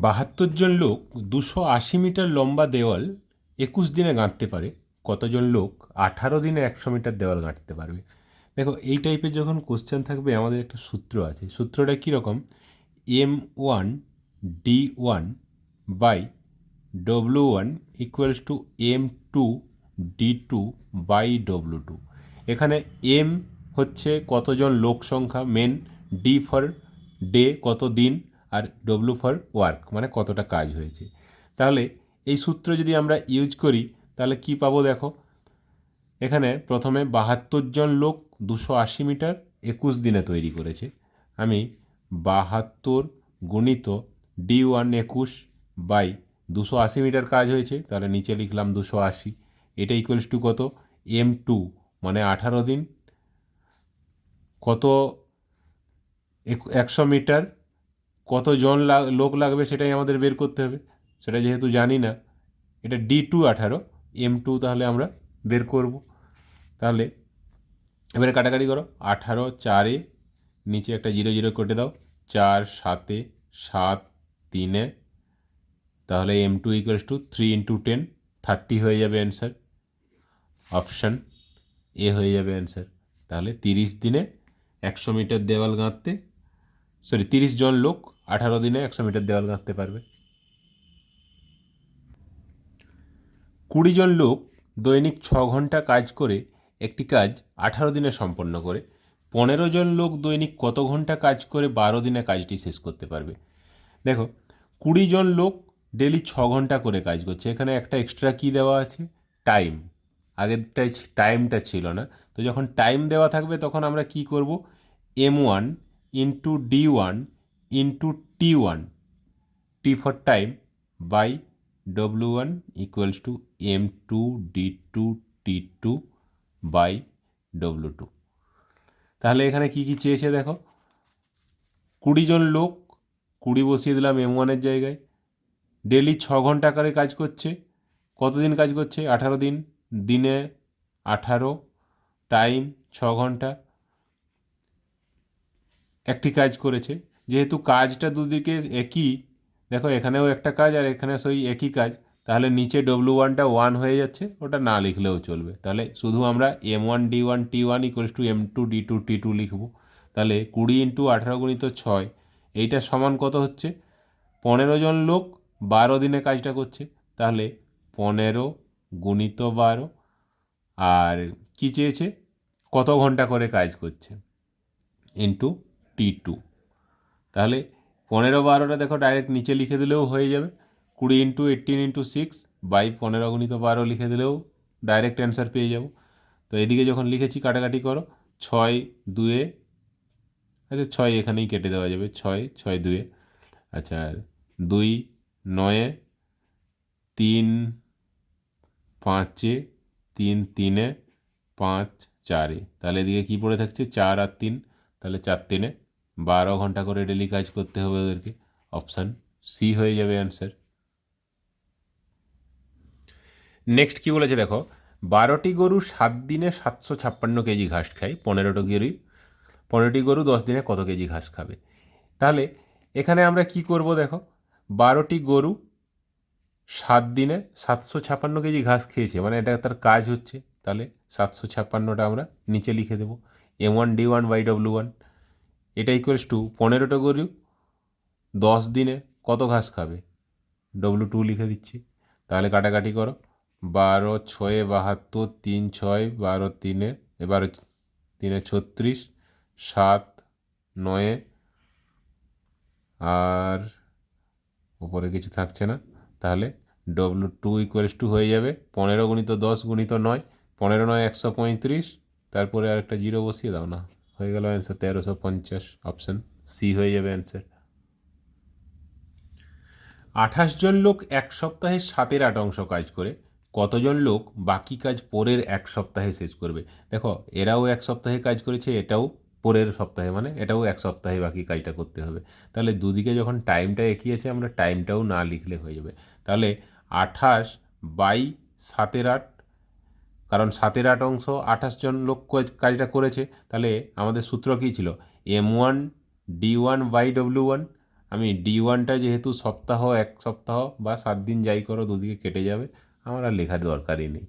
বাহাত্তর জন লোক দুশো আশি মিটার লম্বা দেওয়াল একুশ দিনে গাঁথতে পারে। কতজন লোক আঠারো দিনে একশো মিটার দেওয়াল গাঁথতে পারবে? দেখো, এই টাইপের যখন কোশ্চেন থাকবে, আমাদের একটা সূত্র আছে। সূত্রটা কীরকম? M one D one by W one equals to M two D two by W two এখানে এম হচ্ছে কতজন লোক সংখ্যা? মেন ডি ফর ডে কত দিন? আর ডব্লু ফর ওয়ার্ক মানে কতটা কাজ হয়েছে। তাহলে এই সূত্র যদি আমরা ইউজ করি, তাহলে কি পাবো দেখো? এখানে প্রথমে বাহাত্তর জন লোক দুশো আশি মিটার একুশ দিনে তৈরি করেছে। আমি বাহাত্তর গুণিত ডি ওয়ান একুশ বাই দুশো আশি মিটার কাজ হয়েছে, তাহলে নিচে লিখলাম দুশো আশি। এটা ইকুয়ালস টু কত? এম টু মানে আঠারো দিন। কত? এক- একশো মিটার কত জন লোক লাগবে সেটাই আমাদের বের করতে হবে। সেটা যেহেতু জানি না, এটা ডি টু আঠারো, এম টু তাহলে আমরা বের করব। তাহলে এবারে কাটাকাটি করো, আঠারো, চারে নিচে একটা জিরো জিরো কেটে দাও, চার, সাতে, সাত, তিনে, তাহলে M two equals to three into ten thirty হয়ে যাবে অ্যান্সার অপশান এ হয়ে যাবে অ্যান্সার তাহলে তিরিশ দিনে একশো মিটার দেওয়াল গাঁথতে সরি তিরিশ জন লোক আঠারো দিনে একশো মিটার দেওয়াল গাঁথতে পারবে। কুড়ি জন লোক দৈনিক ছ ঘণ্টা কাজ করে একটি কাজ আঠারো দিনে সম্পন্ন করে। পনেরো জন লোক দৈনিক কত ঘণ্টা কাজ করে বারো দিনে কাজটি শেষ করতে পারবে। দেখো, কুড়ি জন লোক ডেলি ছ ঘণ্টা করে কাজ করছে। এখানে একটা এক্সট্রা কী দেওয়া আছে? টাইম আগেরটাই টাইমটা ছিল না। তো যখন টাইম দেওয়া থাকবে তখন আমরা কি করব? M one into D one into T one T for time by W one equals to M two D two T two by W two তাহলে এখানে কি কি চেয়েছে দেখো? কুড়ি জন লোক, কুড়ি বসিয়ে দিলাম এম ওয়ানের জায়গায়। ডেলি ছ ঘণ্টা করে কাজ করছে। কতদিন কাজ করছে? আঠারো দিন। দিনে আঠারো টাইম ছ ঘণ্টা। একটি কাজ করেছে। যেহেতু কাজটা দুদিকে একই, দেখো এখানেও একটা কাজ আর এখানে সেই একই কাজ, তাহলে নিচে ডব্লু ওয়ানটা ওয়ান হয়ে যাচ্ছে, ওটা না লিখলেও চলবে। তাহলে শুধু আমরা M one D one T one equals to M two D two T two লিখব। তাহলে কুড়ি ইন্টু আঠারো গুণিত ছয়, এইটা সমান কত হচ্ছে? পনেরো জন লোক বারো দিনে কাজটা করছে, তাহলে পনেরো গুণিত বারো, আর কী চেয়েছে? কত ঘণ্টা করে কাজ করছে? ইন্টু টি টু তাহলে পনেরো বারোটা দেখো ডাইরেক্ট নিচে লিখে দিলেও হয়ে যাবে। কুড়ি into eighteen into six by পনেরো গুণিত বারো লিখে দিলেও ডাইরেক্ট অ্যান্সার পেয়ে যাব। তো এদিকে যখন লিখেছি কাটাকাটি করো, ছয় দুয়ে আচ্ছা ছয় এখানেই কেটে দেওয়া যাবে, ছয় ছয় দুয়ে। আচ্ছা দুই নয়ে, তিন পাঁচে, তিন তিনে, পাঁচ চারে। তাহলে এদিকে কী পড়ে থাকছে? চার আর তিন, তাহলে চার তিনে। বারো ঘণ্টা করে ডেলি কাজ করতে হবে ওদেরকে। অপশান সি হয়ে যাবে অ্যান্সার নেক্সট কী বলেছে দেখো? বারোটি গরু সাত দিনে সাতশো ছাপ্পান্ন কেজি ঘাস খায়, পনেরোটি গরু। পনেরোটি গরু দশ দিনে কত কেজি ঘাস খাবে? তাহলে এখানে আমরা কি করব দেখো? বারোটি গরু সাত দিনে সাতশো ছাপ্পান্ন কেজি ঘাস খেয়েছে মানে এটা তার কাজ হচ্ছে। তাহলে সাতশো ছাপ্পান্নটা আমরা নিচে লিখে দেবো। M one D one by W one এটা ইকুয়ালস টু পনেরোটা গরু, দশ দিনে কত ঘাস খাবে? ডব্লু টু লিখে দিচ্ছি। তাহলে কাটাকাটি করো। বারো, ছয়ে, বাহাত্তর, তিন, ছয়, বারো, তিনে এবারো তিনে ছত্রিশ, সাত, নয়ে, আর উপরে কিছু থাকছে না। তাহলে ডব্লু টু ইকুয়ালস টু হয়ে যাবে। পনেরো গুণিত দশ গুণিত নয়, পনেরো নয়, একশো পঁয়ত্রিশ। তারপরে আরেকটা জিরো বসিয়ে দাও না। হয়ে গেল অ্যান্সার তেরোশো পঞ্চাশ অপশান সি হয়ে যাবে অ্যান্সার আঠাশ জন লোক এক সপ্তাহে সাতের আট অংশ কাজ করে, কতজন লোক বাকি কাজ পরের এক সপ্তাহে শেষ করবে? দেখো, এরাও এক সপ্তাহে কাজ করেছে, এটাও পরের সপ্তাহে মানে এটাও এক সপ্তাহে বাকি কাজটা করতে হবে। তাহলে দুদিকে যখন টাইমটা একই আছে, আমরা টাইমটাও না লিখলে হয়ে যাবে। তাহলে আঠাশ বাই সাতের আট কারণ সাতের আট অংশ আঠাশ জন লোক কাজ- কাজটা করেছে, তাহলে আমাদের সূত্র কী ছিল? M one, D one by W one, আমি ডি ওয়ানটা যেহেতু সপ্তাহ, এক সপ্তাহ বা সাত দিন যাই করো, দুদিকে কেটে যাবে, আমার আর লেখার দরকারই নেই।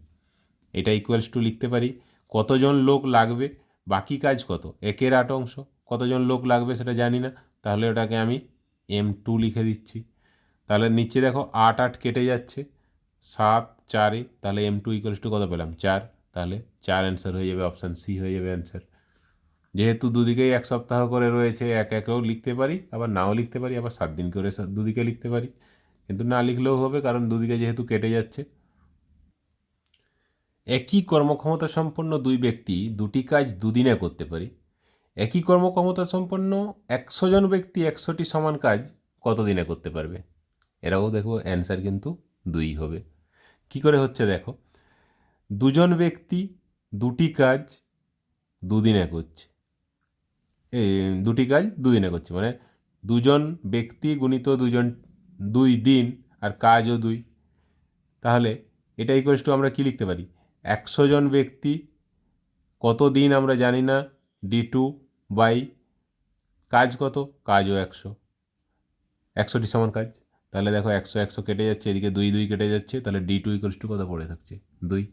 এটা ইকুয়ালস টু লিখতে পারি, কতজন লোক লাগবে, বাকি কাজ কত? একের আট অংশ, কতজন লোক লাগবে সেটা জানি না, তাহলে ওটাকে আমি এম টু লিখে দিচ্ছি। তাহলে নিচে দেখো আট আট কেটে যাচ্ছে সাত, চারে, তাহলে এম টু ইকুয়ালস টু কত পেলাম? চার, তাহলে চার অ্যান্সার হয়ে যাবে অপশান সি হয়ে যাবে অ্যান্সার যেহেতু দুদিকেই এক সপ্তাহ করে রয়েছে, এক একেও লিখতে পারি, আবার নাও লিখতে পারি, আবার সাত দিন করে দুদিকে লিখতে পারি। কিন্তু না লিখলেও হবে, কারণ দুদিকে যেহেতু কেটে যাচ্ছে। একই কর্মক্ষমতা সম্পন্ন দুই ব্যক্তি দুটি কাজ দুদিনে করতে পারে। একই কর্মক্ষমতা সম্পন্ন একশো জন ব্যক্তি একশোটি সমান কাজ কত দিনে করতে পারবে? এরাও দেখো অ্যান্সার কিন্তু দুই হবে। কি করে হচ্ছে দেখো? দুজন ব্যক্তি দুটি কাজ দুদিনে করছে। এই দুটি কাজ দুদিনে করছে। মানে দুজন ব্যক্তি গুণিত দুজন দুই দিন আর কাজও দুই। তাহলে এটা ইকুয়ালস টু আমরা কি লিখতে পারি? একশো জন ব্যক্তি কত দিন আমরা জানি না ডি টু বাই কাজ কত? কাজও একশো। একশোটি সমান কাজ। তাহলে দেখো একশো একশো কেটে যাচ্ছে, এদিকে দুই দুই কেটে যাচ্ছে, তাহলে ডি টু ইকুয়ালস টু কত পড়ে থাকছে? দুই।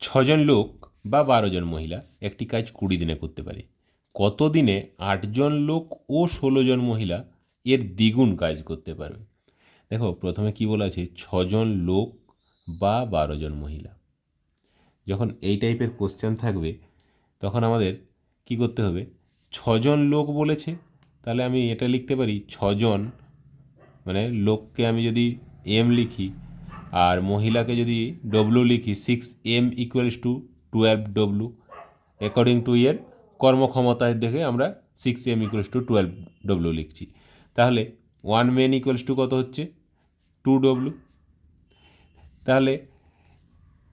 ছজন লোক বা বারো জন মহিলা একটি কাজ কুড়ি দিনে করতে পারে। কত দিনে আটজন লোক ও ষোলো জন মহিলা এর দ্বিগুণ কাজ করতে পারবে? দেখো, প্রথমে কি বলা আছে? ছজন লোক বা বারো জন মহিলা। যখন এই টাইপের কোশ্চেন থাকবে, তখন আমাদের কি করতে হবে? ছজন লোক বলেছে তাহলে আমি এটা লিখতে পারি ছজন মানে লোককে আমি যদি এম লিখি আর মহিলাকে যদি ডব্লু লিখি six M equals to twelve W according to এর কর্মক্ষমতায় দেখে আমরা six M equals to twelve W লিখছি। তাহলে ওয়ান মেন ইকুয়ালস টু কত হচ্ছে? টু ডব্লু তাহলে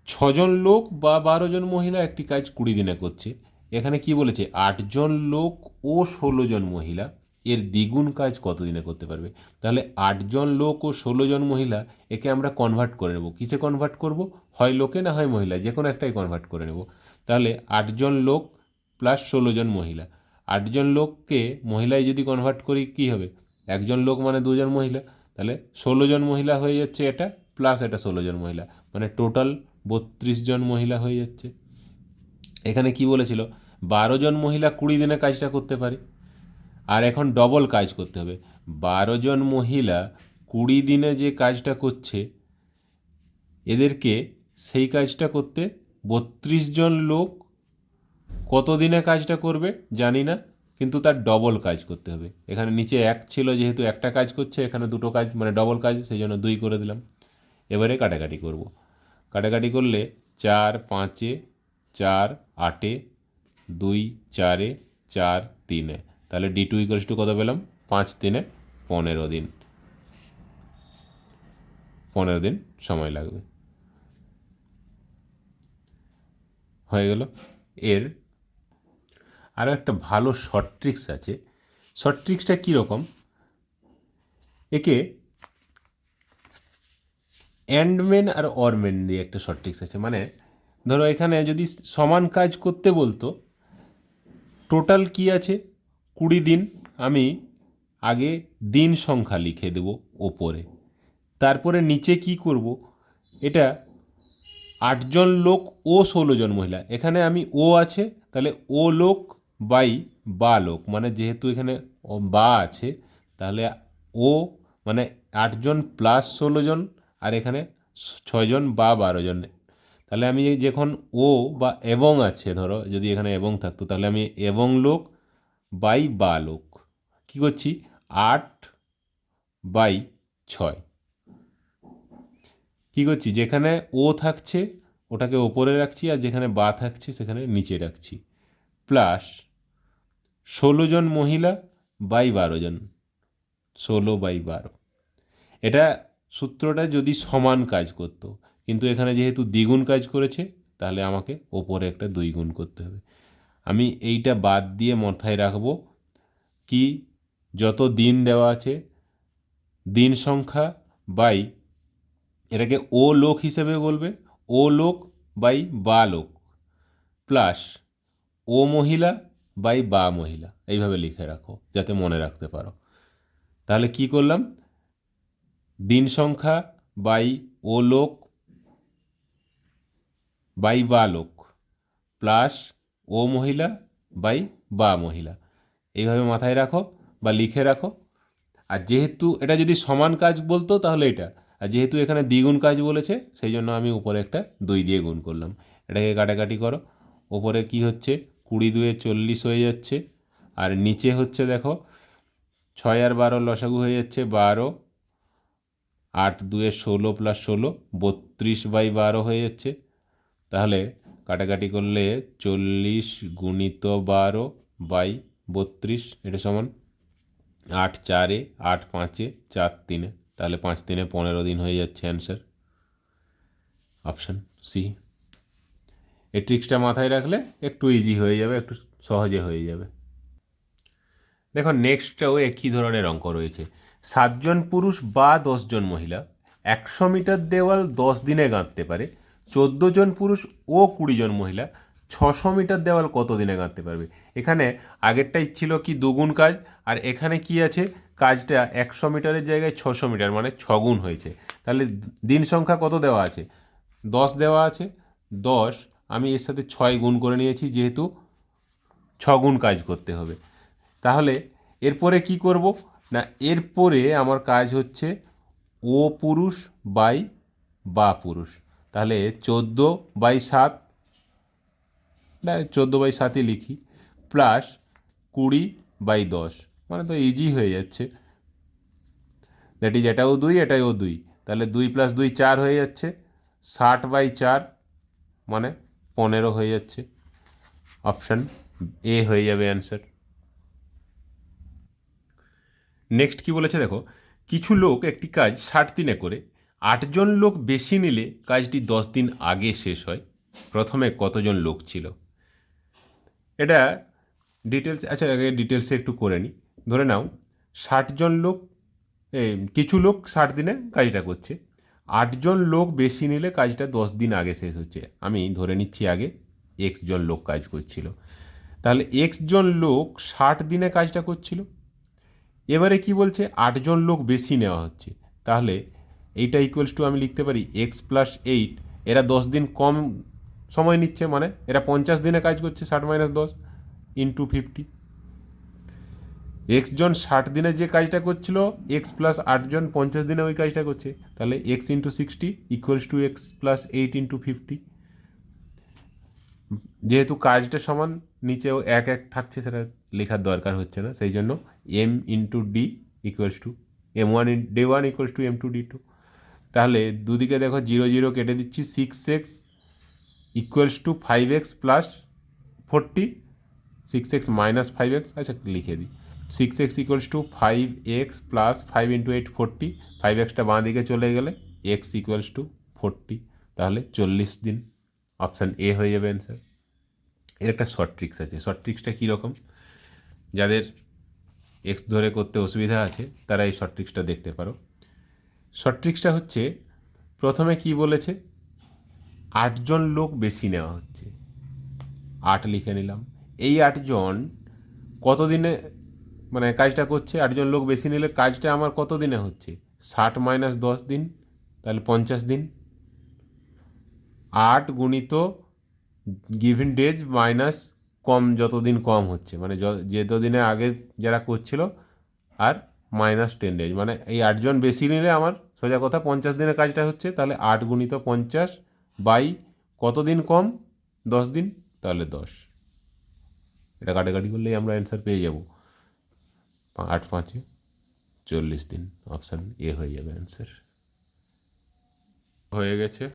ছজন লোক বা বারো জন মহিলা একটি কাজ কুড়ি দিনে করছে। এখানে কি বলেছে? আটজন লোক ও ষোলো জন মহিলা। এর দ্বিগুণ কাজ কত দিনে করতে পারবে? তাহলে আটজন লোক ও ষোলো জন মহিলা একে আমরা কনভার্ট করে নেব। কিসে কনভার্ট করব? হয় লোকে না হয় মহিলা, যে কোনো একটাই কনভার্ট করে নেব। তাহলে আটজন লোক প্লাস ষোলো জন মহিলা। আটজন লোককে মহিলায় যদি কনভার্ট করি, কী হবে? একজন লোক মানে দুজন মহিলা। তাহলে ষোলো জন মহিলা হয়ে যাচ্ছে এটা প্লাস এটা ষোলো জন মহিলা। মানে টোটাল বত্রিশ জন মহিলা হয়ে যাচ্ছে। এখানে কি বলেছিল? বারো জন মহিলা কুড়ি দিনে কাজটা করতে পারে। আর এখন ডবল কাজ করতে হবে। বারো জন মহিলা কুড়ি দিনে যে কাজটা করছে, এদেরকে সেই কাজটা করতে বত্রিশ জন লোক কত দিনে কাজটা করবে জানি না, কিন্তু তার ডবল কাজ করতে হবে। এখানে নিচে এক ছিল, যেহেতু একটা কাজ করছে, এখানে দুটো কাজ মানে ডবল কাজ, সেই জন্য দুই করে দিলাম। এবারে কাটাকাটি করব। কাটাকাটি করলে চার পাঁচে, চার আটে, দুই চারে, চার তিনে। তাহলে ডি টু ইকুয়ালস টু কত পেলাম? পাঁচ দিনে পনেরো দিন। পনেরো দিন সময় লাগবে। হয়ে গেল। এর আরও একটা ভালো শর্ট ট্রিক্স আছে। শর্ট ট্রিক্সটা কীরকম? একে অ্যান্ডমেন আর অরমেন দিয়ে একটা শর্ট ট্রিক্স আছে। মানে ধরো এখানে যদি সমান কাজ করতে বলতো টোটাল কি আছে? কুড়ি দিন আমি আগে দিন সংখ্যা লিখে দেব ওপরে। তারপরে নিচে কি করব? এটা আটজন লোক ও ষোলো জন মহিলা। এখানে আমি ও আছে, তাহলে ও লোক বাই বা লোক মানে যেহেতু এখানে বা আছে, তাহলে ও মানে আটজন প্লাস ষোলো জন আর এখানে ছয়জন বা বারো জন তাহলে আমি যখন ও বা এবং আছে, ধরো যদি এখানে এবং থাকতো, তাহলে আমি এবং লোক বাই বা লোক কী করছি? আট বাই ছয়। কী করছি? যেখানে ও থাকছে, ওটাকে ওপরে রাখছি আর যেখানে বা থাকছে, সেখানে নিচে রাখছি। প্লাস ষোলো জন মহিলা বাই বারো জন। ষোলো বাই বারো। এটা সূত্রটা যদি সমান কাজ করতো, কিন্তু এখানে যেহেতু দ্বিগুণ কাজ করেছে, তাহলে আমাকে ওপরে একটা দুই গুণ করতে হবে। আমি এইটা বাদ দিয়ে মাথায় রাখব কি যত দিন দেওয়া আছে, দিন সংখ্যা বাই, এটাকে ও লোক হিসেবে বলবে, ও লোক বাই বা লোক, প্লাস ও মহিলা বাই বা মহিলা, এইভাবে লিখে রাখো যাতে মনে রাখতে পারো। তাহলে কি করলাম? দিন সংখ্যা বাই ও লোক বাই বা লোক, প্লাস ও মহিলা বাই বা মহিলা। এইভাবে মাথায় রাখো বা লিখে রাখো। আর যেহেতু এটা যদি সমান কাজ বলতো তাহলে এটা। আর যেহেতু এখানে দ্বিগুণ কাজ বলেছে, সেই জন্য আমি উপরে একটা দুই দিয়ে গুণ করলাম। এটাকে কাটাকাটি করো। ওপরে কি হচ্ছে? কুড়ি দুয়ে চল্লিশ হয়ে যাচ্ছে। আর নিচে হচ্ছে দেখো, ছয় আর বারো লসাগু হয়ে যাচ্ছে বারো। আট দুয়ে ষোলো প্লাস ষোলো, বত্রিশ বাই বারো হয়ে যাচ্ছে। তাহলে কাটাকাটি করলে চল্লিশ গুণিত বারো বাই বত্রিশ, এটা সমান আট চারে, আট পাঁচে, চার তিনে। তাহলে পাঁচ তিনে পনেরো দিন হয়ে যাচ্ছে অ্যান্সার অপশান সি এই ট্রিক্সটা মাথায় রাখলে একটু ইজি হয়ে যাবে, একটু সহজে হয়ে যাবে। দেখো নেক্সটটাও একই ধরনের অঙ্ক রয়েছে। সাতজন পুরুষ বা দশজন মহিলা, একশো মিটার দেওয়াল দশ দিনে গাঁথতে পারে। চোদ্দ জন পুরুষ ও কুড়ি জন মহিলা, ছশো মিটার দেওয়াল কত দিনে গাঁথতে পারবে? এখানে আগেরটাই ছিল কি দুগুণ কাজ, আর এখানে কি আছে? কাজটা একশো মিটারের জায়গায় ছশো মিটার মানে ছগুণ হয়েছে। তাহলে দিন সংখ্যা কত দেওয়া আছে? দশ দেওয়া আছে। দশ, আমি এর সাথে ছয় গুণ করে নিয়েছি, যেহেতু ছগুণ কাজ করতে হবে। তাহলে এরপরে কি করব? না, এরপরে আমার কাজ হচ্ছে ও পুরুষ বাই বা পুরুষ। তাহলে চোদ্দ বাই সাত চোদ্দ বাই সাতই লিখি, প্লাস কুড়ি বাই দশ। মানে তো ইজি হয়ে যাচ্ছে। দ্যাট ইজ এটাও দুই এটাও দুই। তাহলে দুই প্লাস দুই চার হয়ে যাচ্ছে। ষাট বাই চার মানে পনেরো হয়ে যাচ্ছে। অপশান এ হয়ে যাবে অ্যান্সার নেক্সট কি বলেছে দেখো? কিছু লোক একটি কাজ ষাট দিনে করে আটজন লোক বেশি নিলে কাজটি দশ দিন আগে শেষ হয়। প্রথমে কতজন লোক ছিল? এটা ডিটেলস আচ্ছা আগে ডিটেলসে একটু করে নিই ধরে নাও, ষাটজন লোক কিছু লোক ষাট দিনে কাজটা করছে। আটজন লোক বেশি নিলে কাজটা দশ দিন আগে শেষ হচ্ছে। আমি ধরে নিচ্ছি আগে এক্স জন লোক কাজ করছিল। তাহলে এক্স জন লোক ষাট দিনে কাজটা করছিল। এবারে কি বলছে? আটজন লোক বেশি নেওয়া হচ্ছে। তাহলে এইটা ইকুয়ালস টু আমি লিখতে পারি এক্স প্লাস এইট এরা দশ দিন কম সময় নিচ্ছে মানে এরা পঞ্চাশ দিনে কাজ করছে, ষাট মাইনাস দশ ইন্টু ফিফটি এক্স জন ষাট দিনে যে কাজটা করছিল এক্স প্লাস আটজন পঞ্চাশ দিনে ওই কাজটা করছে। তাহলে X into sixty equals to X plus eight into fifty যেহেতু কাজটা সমান নিচেও এক এক থাকছে, সেটা লেখার দরকার হচ্ছে না। সেই জন্য M into D equals to M one D one equals to M two D two তাহলে দুদিকে দেখো জিরো জিরো কেটে দিচ্ছি six X equals to five X plus forty six X minus five X আচ্ছা লিখে দিই। Six X equals to five X plus five into eight forty five extra বাঁ দিকে চলে গেলে এক্স ইকুয়ালস টু ফোরটি তাহলে চল্লিশ দিন। অপশান এ হয়ে যাবে অ্যান্সার এর একটা শর্ট ট্রিক্স আছে। শর্ট ট্রিক্সটা কীরকম যাদের এক্স ধরে করতে অসুবিধা আছে, তারা এই শর্ট ট্রিক্সটা দেখতে পারো। শর্ট ট্রিক্সটা হচ্ছে, প্রথমে কি বলেছে? আটজন লোক বেশি নেওয়া হচ্ছে। আট লিখে নিলাম। এই আটজন কত দিনে মানে কাজটা করছে? আটজন লোক বেশি নিলে কাজটা আমার কত দিনে হচ্ছে? ষাট মাইনাস দশ দিন, তাহলে পঞ্চাশ দিন। আট গুণিত গিভেন ডেজ মাইনাস কম, যতদিন কম হচ্ছে। মানে য- যতদিনে আগে যারা করছিল, আর মাইনাস টেন ডেজ। মানে এই আটজন বেশি নিলে আমার সোজা কথা পঞ্চাশ দিনের কাজটা হচ্ছে, তাহলে আট গুণিত পঞ্চাশ বাই কতদিন কম? দশ দিন? তাহলে দশ। এটা কাটাকাটি করলেই আমরা অ্যান্সার পেয়ে যাব। আট পাঁচে চল্লিশ দিন। অপশান এ হয়ে যাবে অ্যান্সার হয়ে গেছে।